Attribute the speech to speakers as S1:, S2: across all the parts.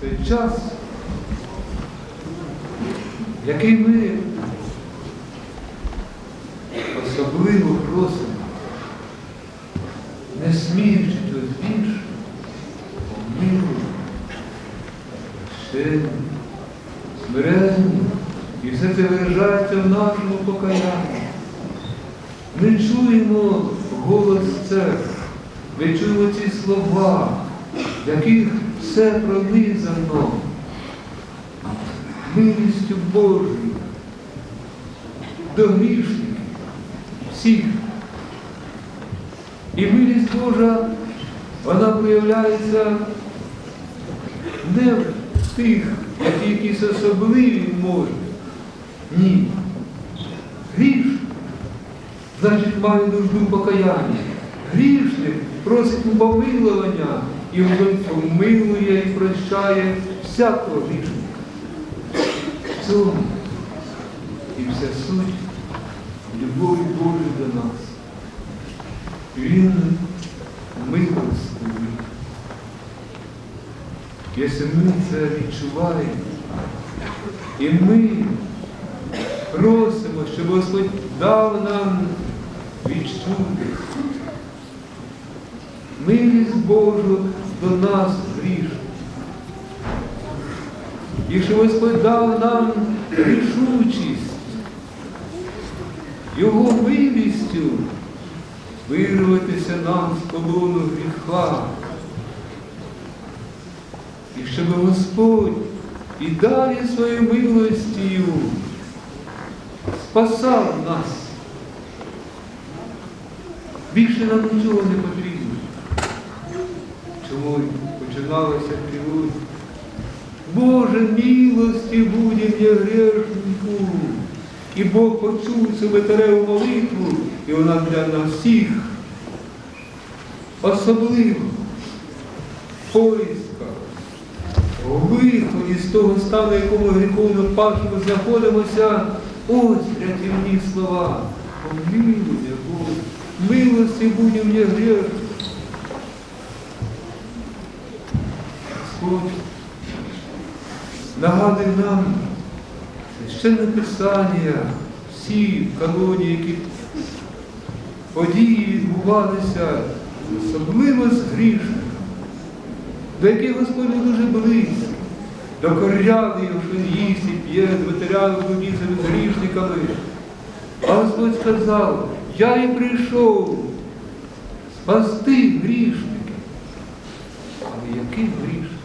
S1: цей час, який ми особливо просимо, не сміючи до більше, помилуй, прощення, смирення, і все це виражається в нашому покаянні. Ми чуємо голос церкви, ми чуємо ці слова, яких все пронизано милістю Божою до грішників всіх. І милість Божа, вона проявляється не в тих, які якісь особливі можуть. Ні. Грішник значить має нужду покаяння. Грішник просить помилування і він помилує і прощає всякого грішника. Цьому і вся суть любові Божої до нас. Він милостивий. Якщо ми це відчуваємо, і ми просимо, щоб Господь дав нам відчути милість Божу до нас грішних. І щоб Господь дав нам рішучість, Його милістю вирватися нам з полону гріха. І щоб Господь і далі своєю милостю спасав нас. Більше нам нічого не потрібно. Чому й починалося півуть? Боже, милості буде мені грешнику. І Бог почув цю ветереву молитву, і вона для нас всіх особливо поиска, виході з того стану, в якому гріховно пашемо знаходимося, ось рятівні слова. Помилуй, Боже, милості буде мені грех. Господь нагадує нам священне Писання, всі колонії, які події відбувалися, особливо з грішними, до яких Господь дуже близький, докоряли його, що їсть і п'є, витиряли воді за грішниками. А Господь сказав, я і прийшов спасти грішників. Але які грішники?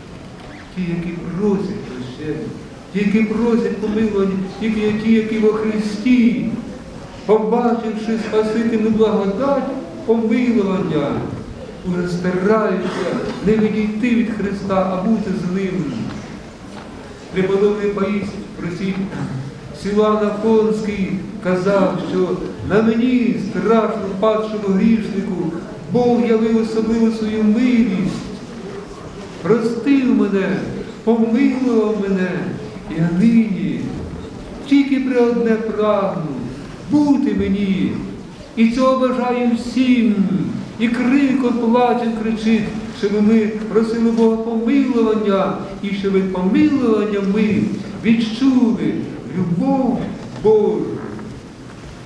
S1: Ті, які просять прощення, ті, які просять помилування, тільки ті, які во Христі, побачивши Спасительну благодать, помилування, уже стараються не відійти від Христа, а бути з ним. Преподобний Паїсь, просіть, Силан Афонський казав, що на мені, страшно падшому грішнику, Бог явив особливо свою милість, простив мене, помилував мене, і нині тільки при одне прагну бути мені. І цього бажаю всім. І криком плачем кричить, щоб ми просили Бога помилування, і щоб помилування ми відчули любов Божу.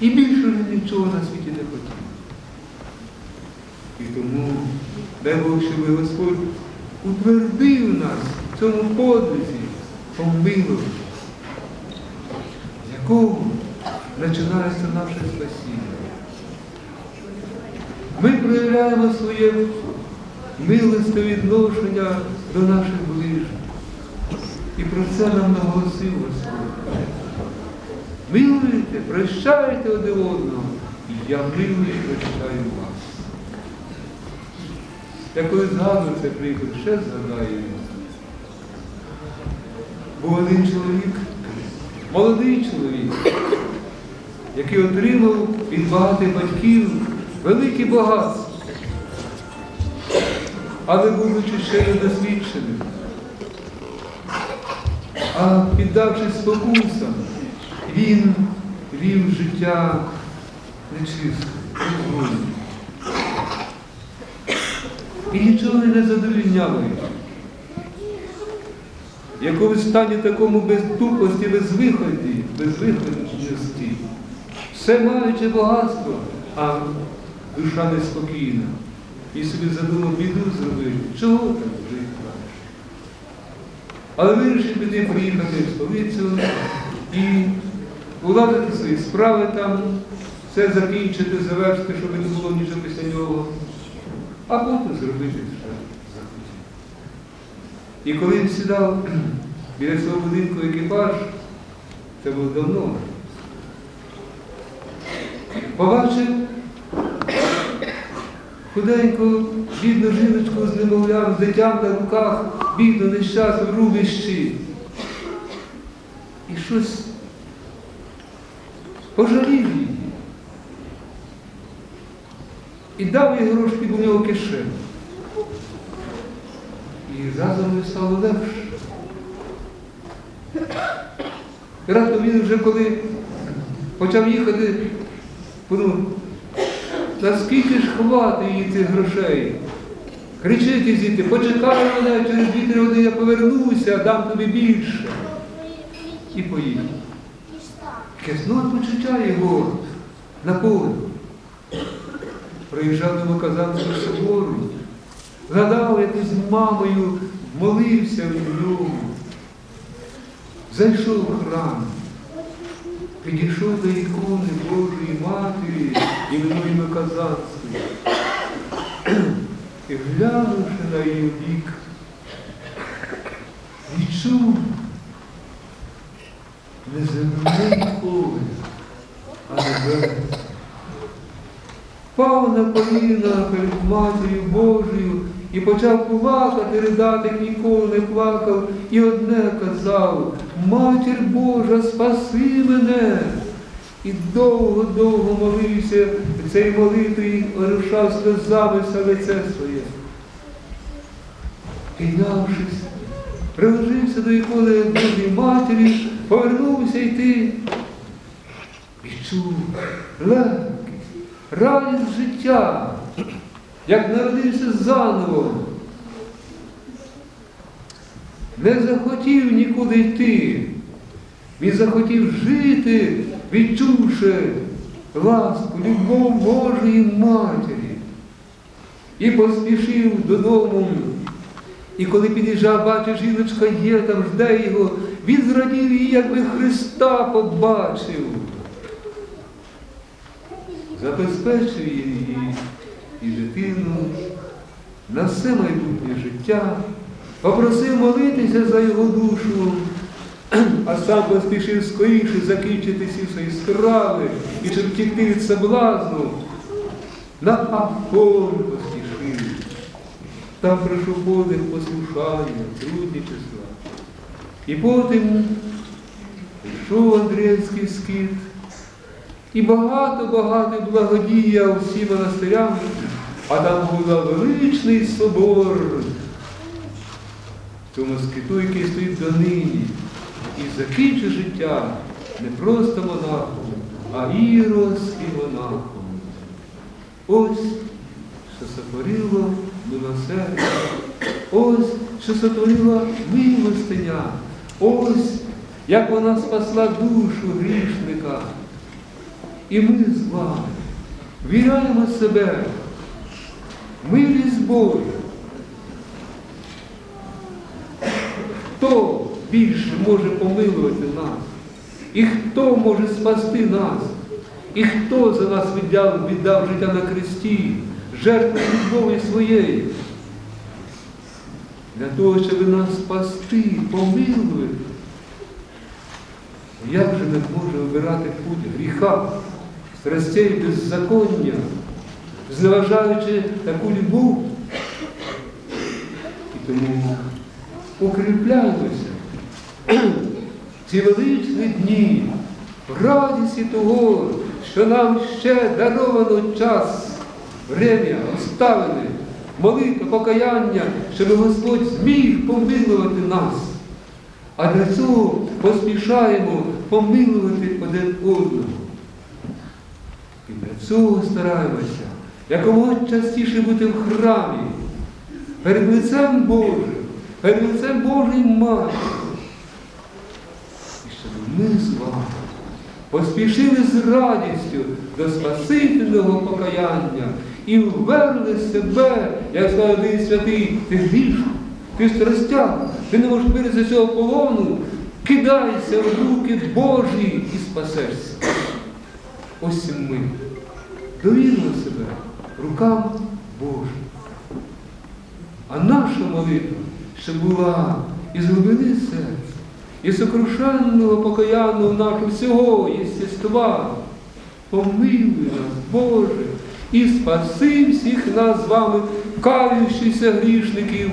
S1: І більше нічого на світі не хотів. І тому дай Бог, щоб Господь утвердив нас в цьому подвизі помилування, з якого починається наше спасіння. Ми проявляємо своє милосте відношення до наших ближніх. І про це нам наголосив Господь. Милуйте, прощайте один одного, і я милую і прощаю вас. Я коли згадую цей приклад, ще згадаю. Був один чоловік, молодий чоловік, який отримав від багатих батьків велике багатство, але будучи ще недосвідченим. А піддавшись спокусам, він вів життя нечисте, безвольне. І нічого не задовільняло його. яку ви стані такому безтупості, безвиході, безвиходності, все маючи багатство, а душа неспокійна. І собі задумав біду зробити. Чого так жити краще? Але вирішив піти приїхати в столицю і уладити свої справи там, все закінчити, завершити, щоб не було нічого після нього, а потім зробити що захотів. І коли він сідав біля свого будинку екіпаж, це було давно, побачив худеньку, бідну жіночку з немовлям, з дитям на руках, бідну, нещасну, в рубищі. І щось пожалів її. І дав їй грошки у нього в кишеню. І разом йому стало легше. І раптом він вже коли почав їхати, подумав, наскільки ж хватить їй цих грошей? Кричить і зійти, почекай мене, через дві-три години я повернуся, дам тобі більше. І поїхав. Нове почуття його на Приїжджав до Казанського собору, згадав, як з мамою молився в ньому. Зайшов в храм, підійшов до ікони Божої Матері іменуємо Казанської. І глянувши на її бік, відчув не земний Впав на коліна перед Матір'ю Божою і почав плакати, ридати, ніколи не плакав, і одне казав, Матір Божа, спаси мене. І довго-довго молився цією молитвою, рушав сльозами все лице своє. Піднявшись, приложився до ікони Божої Матері, повернувся йти. Відчув легкість, радість життя, як народився заново. Не захотів нікуди йти. Він захотів жити, відчувши ласку, любов Божої Матері. І поспішив додому. І коли під'їжджав, бачить, жіночка є, там жде його, він зрадів її, якби Христа побачив. Забезпечив її і дитину на все майбутнє життя, попросив молитися за його душу, а сам поспішив скоріше закінчити всі свої справи і щоб втікти від соблазну, на Афон поспішив. Там пройшов подих послушання, трудничества. І потім пішов Андріївський скит і багато-багато благодіяв всім монастирям, а там був величний собор в цьому скиту, який стоїть донині. І закінчив життя не просто монахом, а іродським монахом. Ось що сотворило милосердя, ось що сотворила милостиня, ось як вона спасла душу грішника. І ми з вами віряємо себе, милість Божу. Хто більше може помилувати нас? І хто може спасти нас? І хто за нас віддав, віддав життя на хресті, жертву любові своєї? Для того, щоб нас спасти, помилувати. Як же ми можемо обирати путь гріха, страстей беззаконня, зневажаючи таку любов? І тому укріпляємося ці величні дні в радісті того, що нам ще даровано час, время, обставини, молитва, покаяння, щоб Господь зміг помилувати нас. А для цього поспішаємо помилувати один одного. І цього стараємося. Якомога частіше бути в храмі, перед лицем Божим, перед лицем Божої Матері, ми з вами поспішили з радістю до Спасительного покаяння і вверли себе, як сказав один святий, ти грішний, ти в страстях, ти не можеш вирізати цього полону, кидайся в руки Божі і спасешся. Ось і ми довірили себе рукам Божим. А наша молитва ще була із глибини серця, із сокрушенного покаянного нашого всього єстества. Помилуй нас, Боже, і спаси всіх нас з вами, каючихся грішників,